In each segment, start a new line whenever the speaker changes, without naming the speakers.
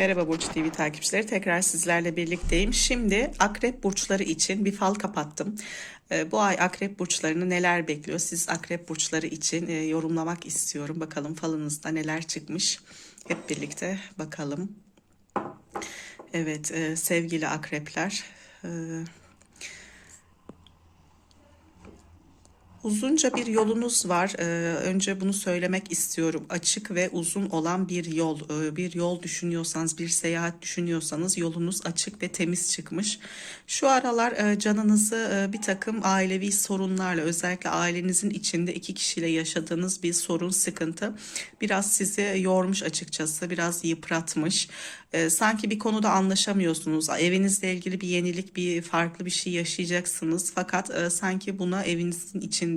Merhaba Burç TV takipçileri. Tekrar sizlerle birlikteyim. Şimdi akrep burçları için bir fal kapattım. Ee, Bu ay akrep burçlarını neler bekliyor? Siz akrep burçları için e, yorumlamak istiyorum. Bakalım falınızda neler çıkmış. Hep birlikte bakalım. Evet e, sevgili akrepler. Uzunca bir yolunuz var. Ee, önce bunu söylemek istiyorum. Açık ve uzun olan bir yol. Ee, bir yol düşünüyorsanız, bir seyahat düşünüyorsanız yolunuz açık ve temiz çıkmış. Şu aralar e, canınızı e, bir takım ailevi sorunlarla, özellikle ailenizin içinde iki kişiyle yaşadığınız bir sorun, sıkıntı biraz sizi yormuş açıkçası, biraz yıpratmış. Ee, sanki bir konuda anlaşamıyorsunuz. Evinizle ilgili bir yenilik, bir farklı bir şey yaşayacaksınız. Fakat e, sanki buna evinizin içinde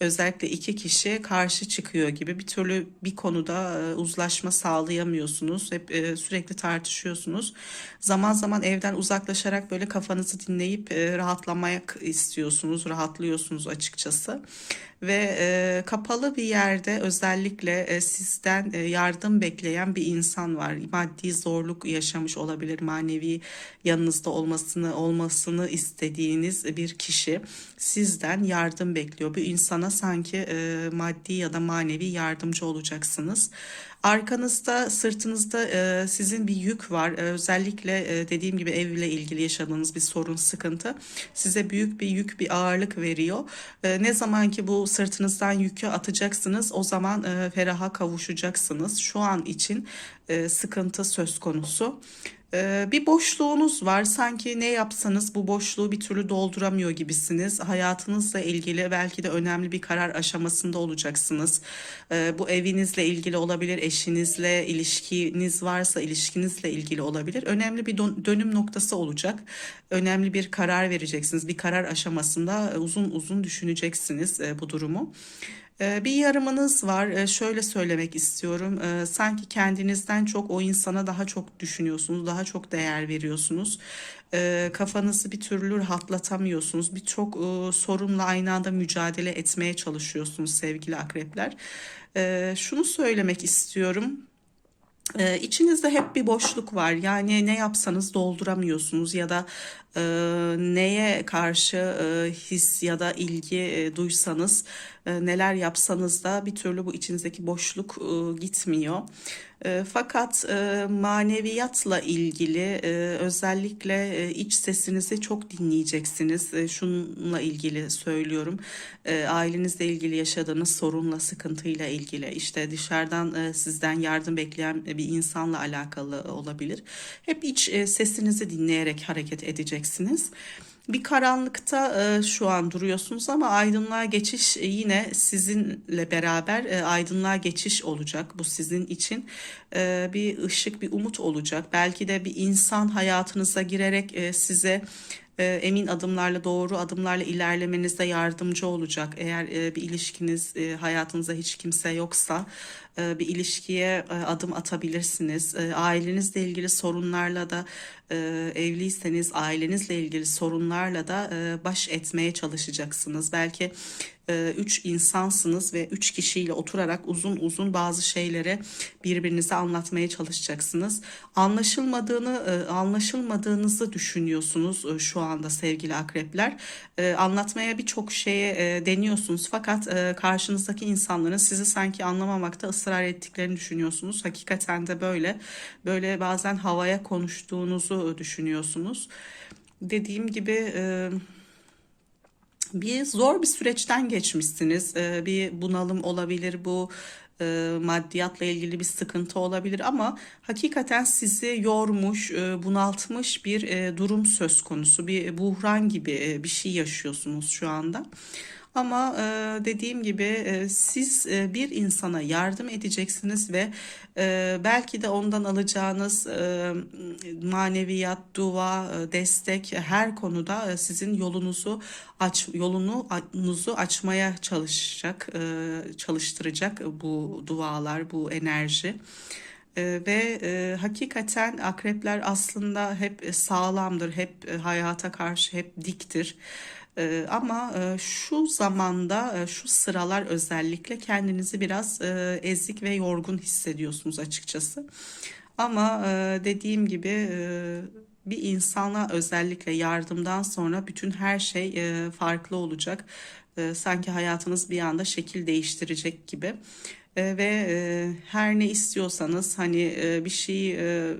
özellikle iki kişi karşı çıkıyor gibi bir türlü bir konuda e, uzlaşma sağlayamıyorsunuz. Hep e, sürekli tartışıyorsunuz. Zaman zaman evden uzaklaşarak böyle kafanızı dinleyip e, rahatlamak istiyorsunuz, rahatlıyorsunuz açıkçası ve kapalı bir yerde özellikle sizden yardım bekleyen bir insan var. Maddi zorluk yaşamış olabilir, manevi yanınızda olmasını olmasını istediğiniz bir kişi sizden yardım bekliyor. Bu insana sanki e, maddi ya da manevi yardımcı olacaksınız. Arkanızda, sırtınızda e, sizin bir yük var. E, özellikle e, dediğim gibi evle ilgili yaşadığınız bir sorun, sıkıntı size büyük bir yük, bir ağırlık veriyor. E, ne zaman ki bu sırtınızdan yükü atacaksınız, o zaman e, feraha kavuşacaksınız. Şu an için e, sıkıntı söz konusu. Ee, bir boşluğunuz var. Sanki ne yapsanız bu boşluğu bir türlü dolduramıyor gibisiniz. Hayatınızla ilgili belki de önemli bir karar aşamasında olacaksınız. Ee, bu evinizle ilgili olabilir, eşinizle ilişkiniz varsa ilişkinizle ilgili olabilir. Önemli bir dön- dönüm noktası olacak. Önemli bir karar vereceksiniz. Bir karar aşamasında e, uzun uzun düşüneceksiniz e, bu durumu. Ee, Bir yarımınız var. Ee, Şöyle söylemek istiyorum. Ee, Sanki kendinizden çok o insana daha çok düşünüyorsunuz, daha çok değer veriyorsunuz. Kafanızı bir türlü rahatlatamıyorsunuz. Birçok e, sorunla aynı anda mücadele etmeye çalışıyorsunuz sevgili akrepler. Şunu söylemek istiyorum. Ee, içinizde hep bir boşluk var. Yani ne yapsanız dolduramıyorsunuz ya da e, neye karşı e, his ya da ilgi e, duysanız, e, neler yapsanız da bir türlü bu içinizdeki boşluk e, gitmiyor. E, fakat e, maneviyatla ilgili e, özellikle e, iç sesinizi çok dinleyeceksiniz. E, şununla ilgili söylüyorum. E, ailenizle ilgili yaşadığınız sorunla, sıkıntıyla ilgili işte dışarıdan e, sizden yardım bekleyen bir insanla alakalı olabilir. Hep iç e, sesinizi dinleyerek hareket edeceksiniz. Bir karanlıkta e, şu an duruyorsunuz ama aydınlığa geçiş e, yine sizinle beraber e, aydınlığa geçiş olacak. Bu sizin için e, bir ışık, bir umut olacak. Belki de bir insan hayatınıza girerek e, size e, emin adımlarla, doğru adımlarla ilerlemenizde yardımcı olacak. Eğer e, bir ilişkiniz, e, hayatınızda hiç kimse yoksa bir ilişkiye e, adım atabilirsiniz. E, Ailenizle ilgili sorunlarla da e, evliyseniz ailenizle ilgili sorunlarla da e, baş etmeye çalışacaksınız. Belki e, üç insansınız ve üç kişiyle oturarak uzun uzun bazı şeyleri birbirinize anlatmaya çalışacaksınız. Anlaşılmadığını, e, anlaşılmadığınızı düşünüyorsunuz e, şu anda sevgili akrepler. E, Anlatmaya birçok şeye e, deniyorsunuz fakat e, karşınızdaki insanların sizi sanki anlamamakta ısrar ettiklerini düşünüyorsunuz. Hakikaten de böyle. Böyle bazen havaya konuştuğunuzu düşünüyorsunuz. Dediğim gibi e, bir zor bir süreçten geçmişsiniz. Ee, bir bunalım olabilir bu e, maddiyatla ilgili bir sıkıntı olabilir ama hakikaten sizi yormuş, e, bunaltmış bir e, durum söz konusu. Bir buhran gibi e, bir şey yaşıyorsunuz şu anda. Ama e, dediğim gibi e, siz e, bir insana yardım edeceksiniz ve e, belki de ondan alacağınız e, maneviyat, dua, e, destek her konuda e, sizin yolunuzu aç yolunuzu açmaya çalışacak, e, çalıştıracak bu dualar, bu enerji. E, ve e, hakikaten akrepler aslında hep sağlamdır, hep e, hayata karşı hep diktir. E, ama e, şu zamanda, e, şu sıralar özellikle kendinizi biraz e, ezik ve yorgun hissediyorsunuz açıkçası. Ama e, dediğim gibi e, bir insana özellikle yardımdan sonra bütün her şey e, farklı olacak. E, sanki hayatınız bir anda şekil değiştirecek gibi. E, ve e, her ne istiyorsanız hani e, bir şeyi e,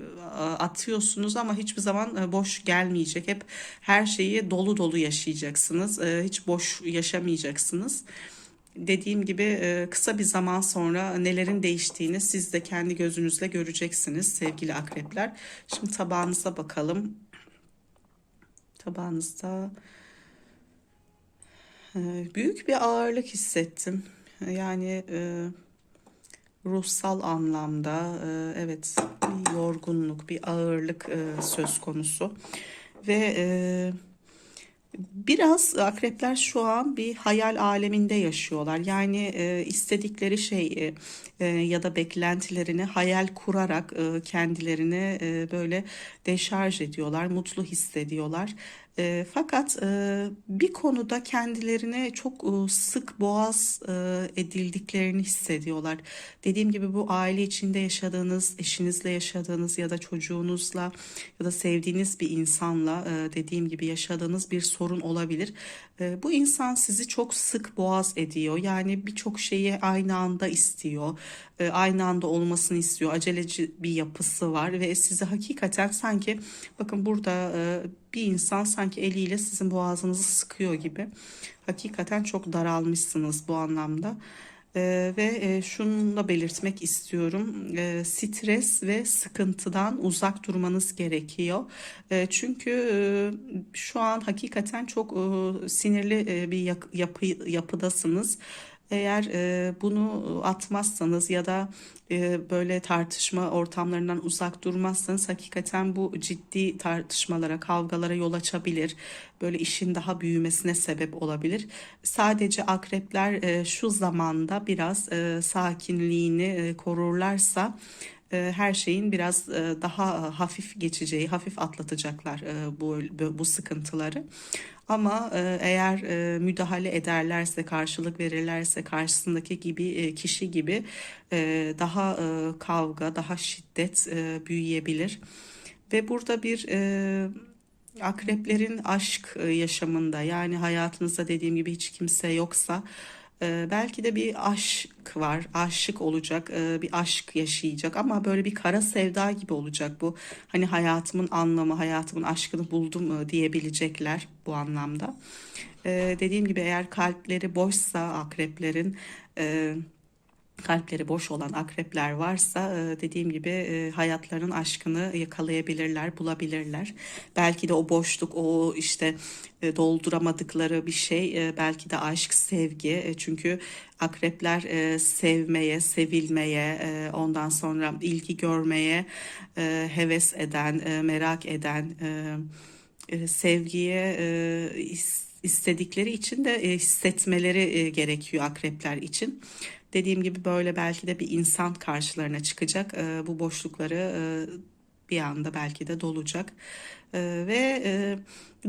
atıyorsunuz ama hiçbir zaman e, boş gelmeyecek. Hep her şeyi dolu dolu yaşayacaksınız. E, hiç boş yaşamayacaksınız. Dediğim gibi e, kısa bir zaman sonra nelerin değiştiğini siz de kendi gözünüzle göreceksiniz sevgili akrepler. Şimdi tabağınıza bakalım. Tabağınızda büyük bir ağırlık hissettim. Yani e, ruhsal anlamda e, evet bir yorgunluk, bir ağırlık e, söz konusu. Ve e, Biraz akrepler şu an bir hayal aleminde yaşıyorlar. Yani e, istedikleri şeyi e, ya da beklentilerini hayal kurarak e, kendilerini e, böyle deşarj ediyorlar, mutlu hissediyorlar. E, fakat e, bir konuda kendilerine çok e, sık boğaz e, edildiklerini hissediyorlar. Dediğim gibi bu aile içinde yaşadığınız, eşinizle yaşadığınız ya da çocuğunuzla ya da sevdiğiniz bir insanla e, dediğim gibi yaşadığınız bir sorun olabilir. E, bu insan sizi çok sık boğaz ediyor. Yani birçok şeyi aynı anda istiyor. E, aynı anda olmasını istiyor. Aceleci bir yapısı var ve sizi hakikaten sanki bakın burada e, bir insan sanki eliyle sizin boğazınızı sıkıyor gibi. Hakikaten çok daralmışsınız bu anlamda. Ee, ve e, şunu da belirtmek istiyorum. Ee, stres ve sıkıntıdan uzak durmanız gerekiyor. Ee, çünkü e, şu an hakikaten çok e, sinirli e, bir yapı, yapıdasınız. Eğer e, bunu atmazsanız ya da e, böyle tartışma ortamlarından uzak durmazsanız hakikaten bu ciddi tartışmalara, kavgalara yol açabilir. Böyle işin daha büyümesine sebep olabilir. Sadece akrepler e, şu zamanda biraz e, sakinliğini e, korurlarsa her şeyin biraz e, daha hafif geçeceği, hafif atlatacaklar e, bu bu sıkıntıları. Ama eğer müdahale ederlerse, karşılık verirlerse karşısındaki gibi kişi gibi daha kavga, daha şiddet büyüyebilir. Ve burada bir akreplerin aşk yaşamında yani hayatınızda dediğim gibi hiç kimse yoksa ee, belki de bir aşk var, aşık olacak, e, bir aşk yaşayacak ama böyle bir kara sevda gibi olacak bu. Hani hayatımın anlamı, hayatımın aşkını buldum e, diyebilecekler bu anlamda. Ee, dediğim gibi eğer kalpleri boşsa akreplerin... E, kalpleri boş olan akrepler varsa e, dediğim gibi e, hayatlarının aşkını yakalayabilirler, bulabilirler. Belki de o boşluk, o işte e, dolduramadıkları bir şey belki de aşk, sevgi. Çünkü akrepler sevmeye, sevilmeye, ondan sonra ilgi görmeye heves eden, merak eden, sevgiye istedikleri için de hissetmeleri gerekiyor akrepler için. Dediğim gibi böyle belki de bir insan karşılarına çıkacak. E, bu boşlukları e, bir anda belki de dolacak. E, ve e,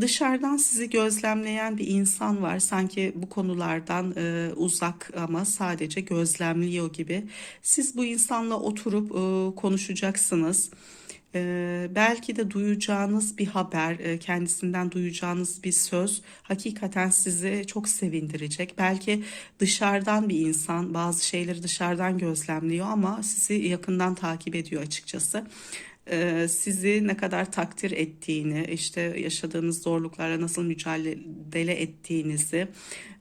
dışarıdan sizi gözlemleyen bir insan var. Sanki bu konulardan e, uzak ama sadece gözlemliyor gibi. Siz bu insanla oturup e, konuşacaksınız. Ee, belki de duyacağınız bir haber, e, kendisinden duyacağınız bir söz hakikaten sizi çok sevindirecek. Belki dışarıdan bir insan bazı şeyleri dışarıdan gözlemliyor ama sizi yakından takip ediyor açıkçası. Ee, sizi ne kadar takdir ettiğini, işte yaşadığınız zorluklarla nasıl mücadele ettiğinizi,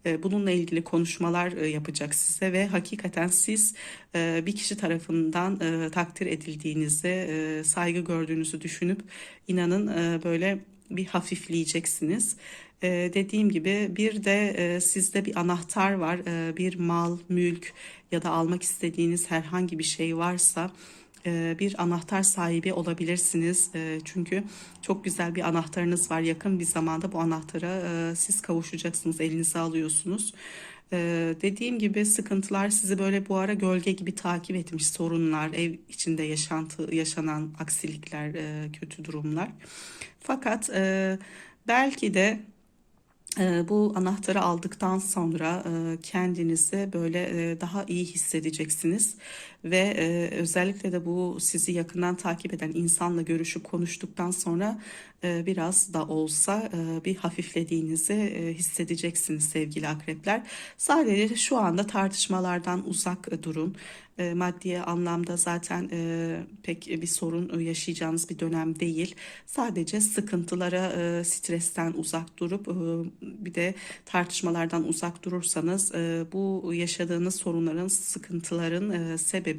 e, bununla ilgili konuşmalar e, yapacak size ve hakikaten siz e, bir kişi tarafından takdir edildiğinizi, saygı gördüğünüzü düşünüp inanın böyle bir hafifleyeceksiniz. Dediğim gibi bir de e, sizde bir anahtar var, e, bir mal, mülk ya da almak istediğiniz herhangi bir şey varsa e, bir anahtar sahibi olabilirsiniz. E, çünkü çok güzel bir anahtarınız var. Yakın bir zamanda bu anahtara e, siz kavuşacaksınız, elinize alıyorsunuz. Dediğim gibi sıkıntılar sizi böyle bu ara gölge gibi takip etmiş sorunlar, ev içinde yaşantı yaşanan aksilikler, kötü durumlar. Fakat belki de e, bu anahtarı aldıktan sonra e, kendinizi böyle e, daha iyi hissedeceksiniz ve e, özellikle de bu sizi yakından takip eden insanla görüşüp konuştuktan sonra e, biraz da olsa e, bir hafiflediğinizi e, hissedeceksiniz sevgili akrepler. Sadece şu anda tartışmalardan uzak durun. E, maddi anlamda zaten e, pek bir sorun yaşayacağınız bir dönem değil. Sadece sıkıntılara, e, stresten uzak durup e, bir de tartışmalardan uzak durursanız e, bu yaşadığınız sorunların, sıkıntıların e, sebebi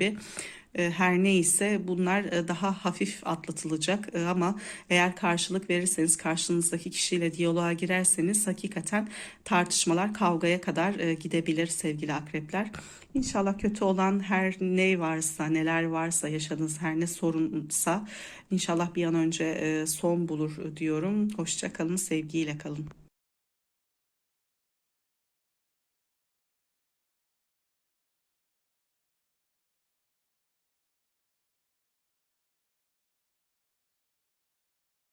e, her neyse bunlar e, daha hafif atlatılacak E, ama eğer karşılık verirseniz karşınızdaki kişiyle diyaloğa girerseniz hakikaten tartışmalar kavgaya kadar gidebilir sevgili akrepler. İnşallah kötü olan her ne varsa neler varsa yaşadığınız her ne sorunsa inşallah bir an önce son bulur diyorum. Hoşça kalın sevgiyle kalın.